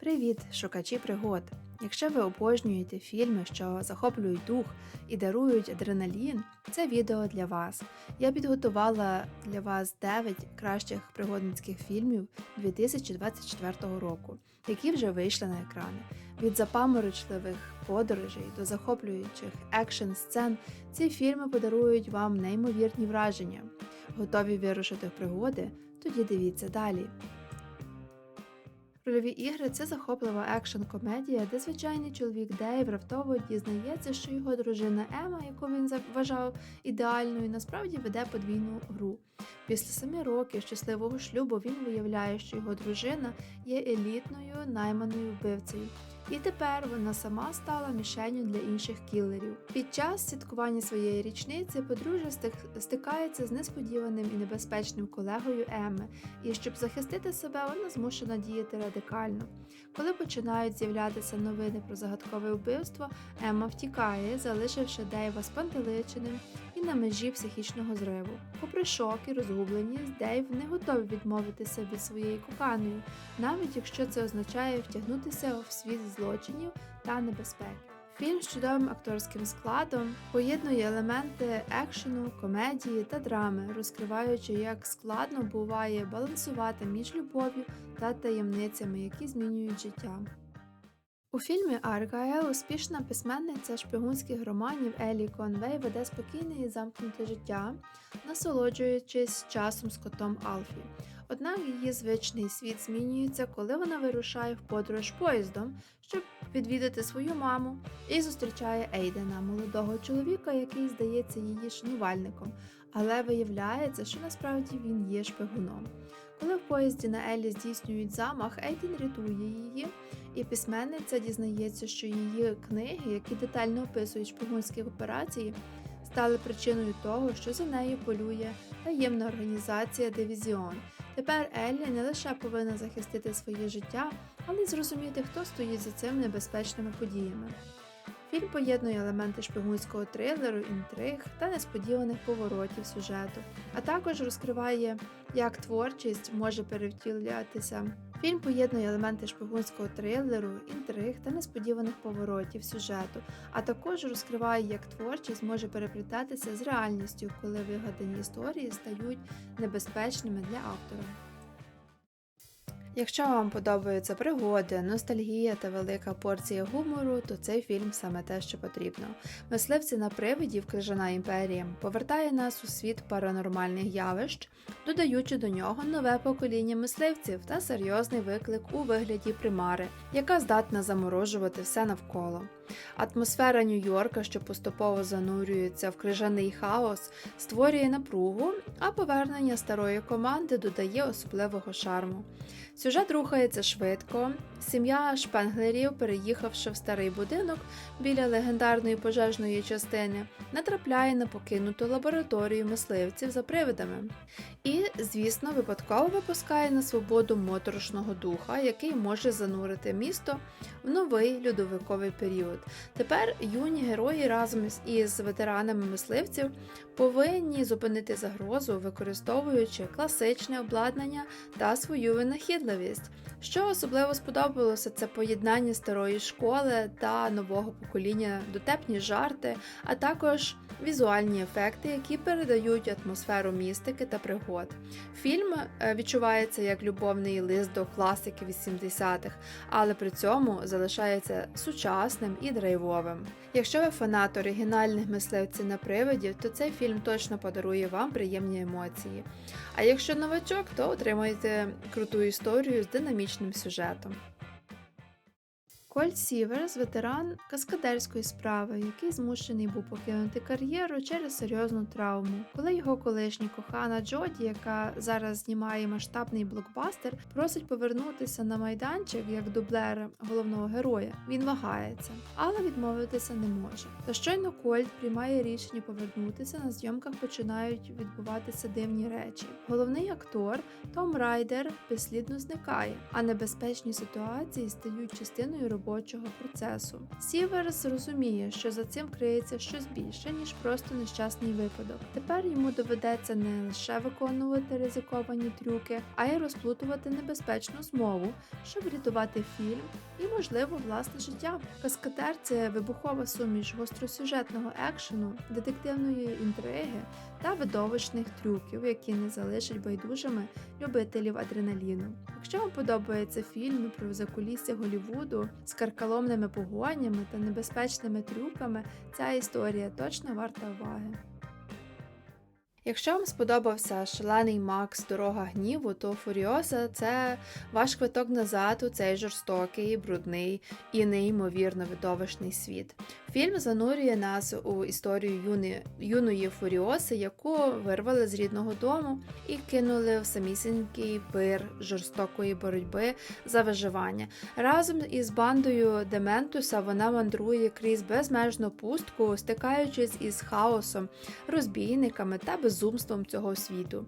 Привіт, шукачі пригод! Якщо ви обожнюєте фільми, що захоплюють дух і дарують адреналін, це відео для вас. Я підготувала для вас 9 кращих пригодницьких фільмів 2024 року, які вже вийшли на екрани. Від запаморочливих подорожей до захоплюючих екшн сцен ці фільми подарують вам неймовірні враження. Готові вирушити в пригоди? Тоді дивіться далі. Рольові ігри це захоплива екшн-комедія, де звичайний чоловік Дейв раптово дізнається, що його дружина Ема, яку він вважав ідеальною, насправді веде подвійну гру. Після семи років щасливого шлюбу він виявляє, що його дружина є елітною найманою вбивцею. І тепер вона сама стала мішенью для інших кілерів. Під час святкування своєї річниці подружжя стикається з несподіваним і небезпечним колегою Емми, і щоб захистити себе, вона змушена діяти радикально. Коли починають з'являтися новини про загадкове вбивство, Емма втікає, залишивши Дейва спантеличеним і на межі психічного зриву. Попри шок і розгубленість, Дейв не готовий відмовитися від своєї коханої, навіть якщо це означає втягнутися в світ злочинів та небезпеки. Фільм з чудовим акторським складом поєднує елементи екшену, комедії та драми, розкриваючи, як складно буває балансувати між любов'ю та таємницями, які змінюють життя. У фільмі Аргайл успішна письменниця шпигунських романів Елі Конвей веде спокійне і замкнуте життя, насолоджуючись часом з котом Алфі. Однак її звичний світ змінюється, коли вона вирушає в подорож поїздом, щоб відвідати свою маму, і зустрічає Ейдена, молодого чоловіка, який здається її шанувальником, але виявляється, що насправді він є шпигуном. Коли в поїзді на Елі здійснюють замах, Ейден рятує її, і письменниця дізнається, що її книги, які детально описують шпигунські операції, стали причиною того, що за нею полює таємна організація Дивізіон. Тепер Еллі не лише повинна захистити своє життя, але й зрозуміти, хто стоїть за цими небезпечними подіями. Фільм поєднує елементи шпигунського трилеру, інтриг та несподіваних поворотів сюжету, а також розкриває, як творчість може перевтілятися. Фільм поєднує елементи шпигунського трилеру, інтриг та несподіваних поворотів сюжету, а також розкриває, як творчість може переплітатися з реальністю, коли вигадані історії стають небезпечними для автора. Якщо вам подобаються пригоди, ностальгія та велика порція гумору, то цей фільм саме те, що потрібно. Мисливці на привидів Крижана імперія повертає нас у світ паранормальних явищ, додаючи до нього нове покоління мисливців та серйозний виклик у вигляді примари, яка здатна заморожувати все навколо. Атмосфера Нью-Йорка, що поступово занурюється в крижаний хаос, створює напругу, а повернення старої команди додає особливого шарму. Сюжет рухається швидко. Сім'я шпенглерів, переїхавши в старий будинок біля легендарної пожежної частини, натрапляє на покинуту лабораторію мисливців за привидами. І, звісно, випадково випускає на свободу моторошного духа, який може занурити місто в новий льодовиковий період. Тепер юні герої разом із ветеранами мисливців повинні зупинити загрозу, використовуючи класичне обладнання та свою винахідливість. Що особливо сподобалося, це поєднання старої школи та нового покоління, дотепні жарти, а також візуальні ефекти, які передають атмосферу містики та пригод. Фільм е, відчувається як любовний лист до класики 80-х, але при цьому залишається сучасним і драйвовим. Якщо ви фанат оригінальних мисливців на привидів, то цей фільм точно подарує вам приємні емоції. А якщо новачок, то отримаєте круту історію з динамічним сюжетом. Кольт Сіверс ветеран каскадерської справи, який змушений був покинути кар'єру через серйозну травму. Коли його колишня кохана Джоді, яка зараз знімає масштабний блокбастер, просить повернутися на майданчик як дублер головного героя, він вагається, але відмовитися не може. Та щойно Кольт приймає рішення повернутися, на зйомках починають відбуватися дивні речі. Головний актор Том Райдер безслідно зникає, а небезпечні ситуації стають частиною роботи робочого процесу. Сіверс розуміє, що за цим криється щось більше, ніж просто нещасний випадок. Тепер йому доведеться не лише виконувати ризиковані трюки, а й розплутувати небезпечну змову, щоб врятувати фільм і, можливо, власне життя. Каскадер це вибухова суміш гостросюжетного екшену, детективної інтриги та видовищних трюків, які не залишать байдужими любителів адреналіну. Якщо вам подобаються фільми про закулісся Голівуду з каркаломними погонями та небезпечними трюками, ця історія точно варта уваги. Якщо вам сподобався шалений Макс Дорога гніву, то Фуріоза це ваш квиток назад у цей жорстокий, брудний і неймовірно видовищний світ. Фільм занурює нас у історію юни, юної Фуріоси, яку вирвали з рідного дому і кинули в самісінький пир жорстокої боротьби за виживання. Разом із бандою Дементуса вона мандрує крізь безмежну пустку, стикаючись із хаосом, розбійниками та безумством цього світу.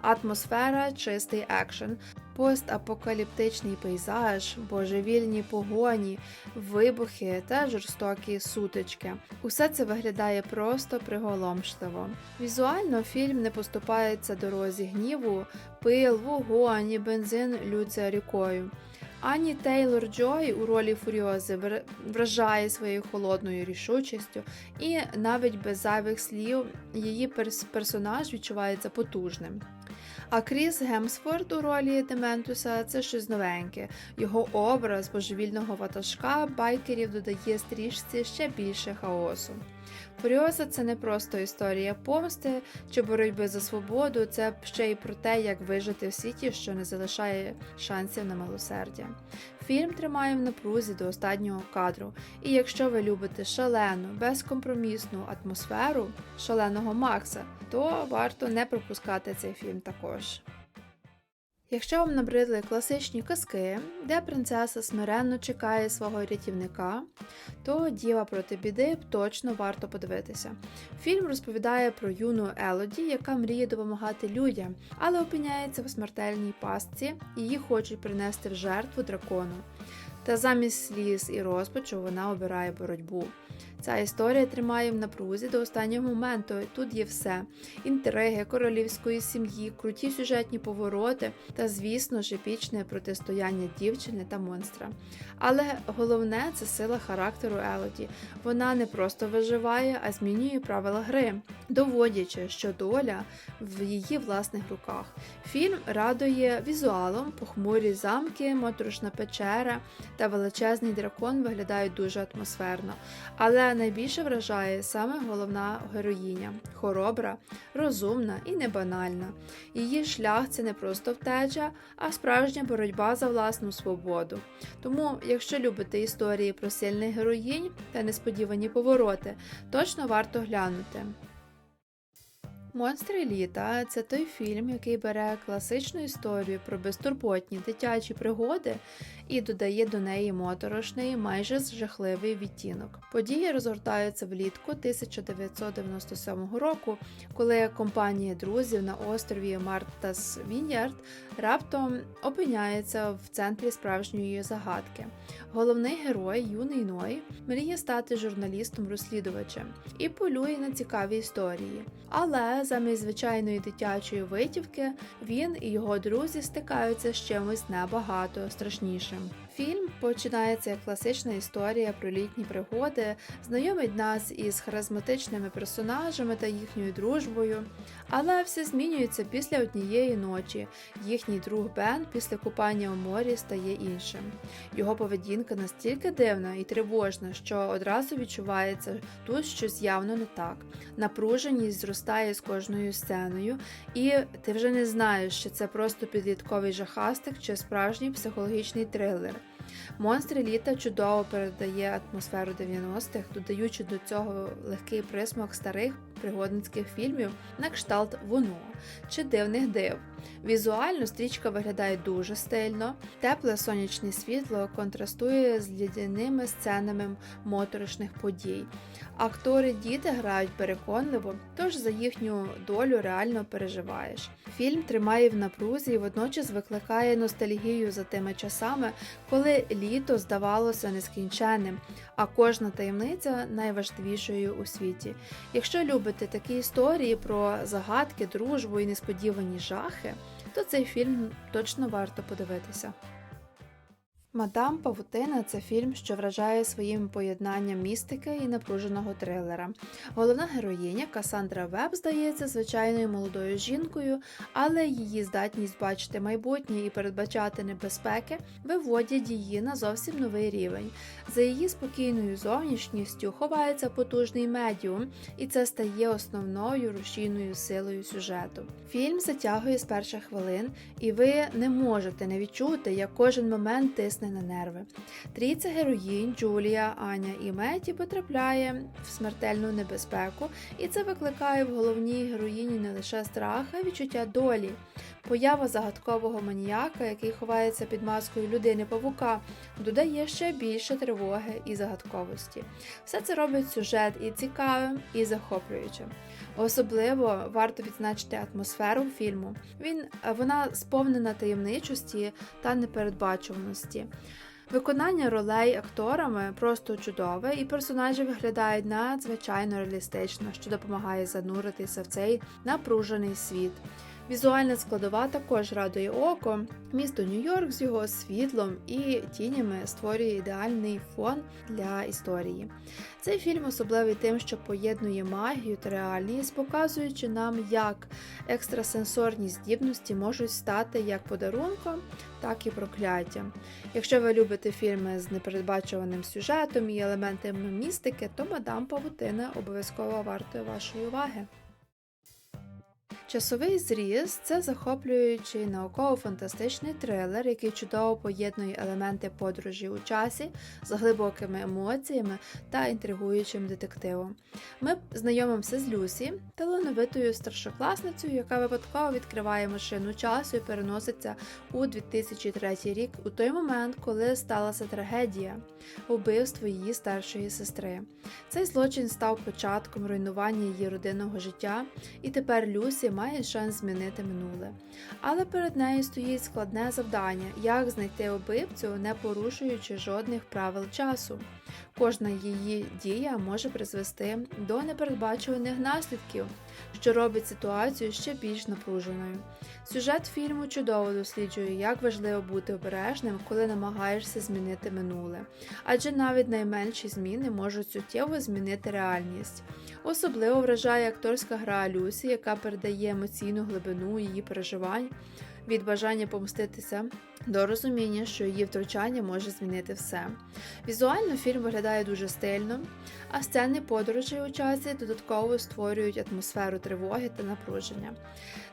Атмосфера, чистий екшен, постапокаліптичний пейзаж, божевільні погоні, вибухи та жорстокі сутички. Усе це виглядає просто приголомшливо. Візуально фільм не поступається дорозі гніву, пил, вогонь і бензин лються рікою. Ані Тейлор Джой у ролі Фуріози вражає своєю холодною рішучістю, і навіть без зайвих слів її перс- персонаж відчувається потужним. А Кріс Гемсфорд у ролі Дементуса це щось новеньке. Його образ божевільного ватажка байкерів додає стрічці ще більше хаосу. Фуріоза це не просто історія помсти чи боротьби за свободу, це ще й про те, як вижити в світі, що не залишає шансів на милосердя. Фільм тримає в напрузі до останнього кадру, і якщо ви любите шалену, безкомпромісну атмосферу шаленого Макса, то варто не пропускати цей фільм також. Якщо вам набридли класичні казки, де принцеса смиренно чекає свого рятівника, то Діва проти біди точно варто подивитися. Фільм розповідає про юну Елоді, яка мріє допомагати людям, але опиняється в смертельній пастці, і її хочуть принести в жертву дракону. Та замість сліз і розпачу вона обирає боротьбу. Ця історія тримає в напрузі до останнього моменту. Тут є все: інтриги, королівської сім'ї, круті сюжетні повороти та, звісно ж, епічне протистояння дівчини та монстра. Але головне це сила характеру Елоді. Вона не просто виживає, а змінює правила гри, доводячи, що доля в її власних руках. Фільм радує візуалом, похмурі замки, моторошна печера та величезний дракон виглядають дуже атмосферно. Але найбільше вражає саме головна героїня хоробра, розумна і небанальна. Її шлях це не просто втеча, а справжня боротьба за власну свободу. Тому, якщо любите історії про сильних героїнь та несподівані повороти, точно варто глянути. Монстри літа це той фільм, який бере класичну історію про безтурботні дитячі пригоди і додає до неї моторошний, майже жахливий відтінок. Події розгортаються влітку 1997 року, коли компанія друзів на острові Мартас Вінярд раптом опиняється в центрі справжньої загадки. Головний герой, юний Ной, мріє стати журналістом-розслідувачем і полює на цікаві історії. Але замість звичайної дитячої витівки він і його друзі стикаються з чимось набагато страшнішим. Фільм починається як класична історія про літні пригоди, знайомить нас із харизматичними персонажами та їхньою дружбою. Але все змінюється після однієї ночі. Їхній друг Бен після купання у морі стає іншим. Його поведінка настільки дивна і тривожна, що одразу відчувається тут щось явно не так. Напруженість зростає з кожною сценою, і ти вже не знаєш, чи це просто підлітковий жахастик чи справжній психологічний трилер. Монстри літа чудово передає атмосферу 90-х, додаючи до цього легкий присмак старих пригодницьких фільмів на кшталт Воно чи Дивних див. Візуально стрічка виглядає дуже стильно, тепле сонячне світло контрастує з лідяними сценами моторошних подій. Актори діти грають переконливо, тож за їхню долю реально переживаєш. Фільм тримає в напрузі і водночас викликає ностальгію за тими часами, коли літо здавалося нескінченним, а кожна таємниця найважливішою у світі. Якщо любите такі історії про загадки, дружбу і несподівані жахи, то цей фільм точно варто подивитися. Мадам Павутина це фільм, що вражає своїм поєднанням містики і напруженого трилера. Головна героїня Касандра Веб здається звичайною молодою жінкою, але її здатність бачити майбутнє і передбачати небезпеки виводять її на зовсім новий рівень. За її спокійною зовнішністю ховається потужний медіум, і це стає основною рушійною силою сюжету. Фільм затягує з перших хвилин, і ви не можете не відчути, як кожен момент тисне на нерви. Трійця героїнь Джулія, Аня і Меті потрапляє в смертельну небезпеку, і це викликає в головній героїні не лише страх, а й відчуття долі. Поява загадкового маніяка, який ховається під маскою людини павука, додає ще більше тривоги і загадковості. Все це робить сюжет і цікавим, і захоплюючим. Особливо варто відзначити атмосферу фільму. Він вона сповнена таємничості та непередбачуваності. Виконання ролей акторами просто чудове, і персонажі виглядають надзвичайно реалістично, що допомагає зануритися в цей напружений світ. Візуальна складова також радує око. Місто Нью-Йорк з його світлом і тінями створює ідеальний фон для історії. Цей фільм особливий тим, що поєднує магію та реальність, показуючи нам, як екстрасенсорні здібності можуть стати як подарунком, так і прокляттям. Якщо ви любите фільми з непередбачуваним сюжетом і елементами містики, то мадам Павутина обов'язково вартує вашої уваги. Часовий зріз це захоплюючий науково-фантастичний трилер, який чудово поєднує елементи подорожі у часі з глибокими емоціями та інтригуючим детективом. Ми знайомимося з Люсі, талановитою старшокласницею, яка випадково відкриває машину часу і переноситься у 2003 рік, у той момент, коли сталася трагедія вбивство її старшої сестри. Цей злочин став початком руйнування її родинного життя, і тепер Люсі має шанс змінити минуле. Але перед нею стоїть складне завдання, як знайти убивцю, не порушуючи жодних правил часу. Кожна її дія може призвести до непередбачуваних наслідків, що робить ситуацію ще більш напруженою. Сюжет фільму чудово досліджує, як важливо бути обережним, коли намагаєшся змінити минуле, адже навіть найменші зміни можуть суттєво змінити реальність. Особливо вражає акторська гра Люсі, яка передає емоційну глибину її переживань від бажання помститися до розуміння, що її втручання може змінити все. Візуально фільм виглядає дуже стильно, а сцени подорожей у часі додатково створюють атмосферу тривоги та напруження.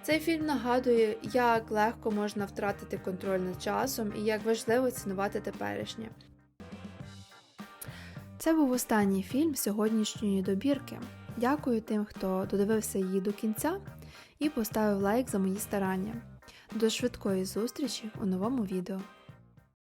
Цей фільм нагадує, як легко можна втратити контроль над часом і як важливо цінувати теперішнє. Це був останній фільм сьогоднішньої добірки. Дякую тим, хто додивився її до кінця і поставив лайк за мої старання. До швидкої зустрічі у новому відео.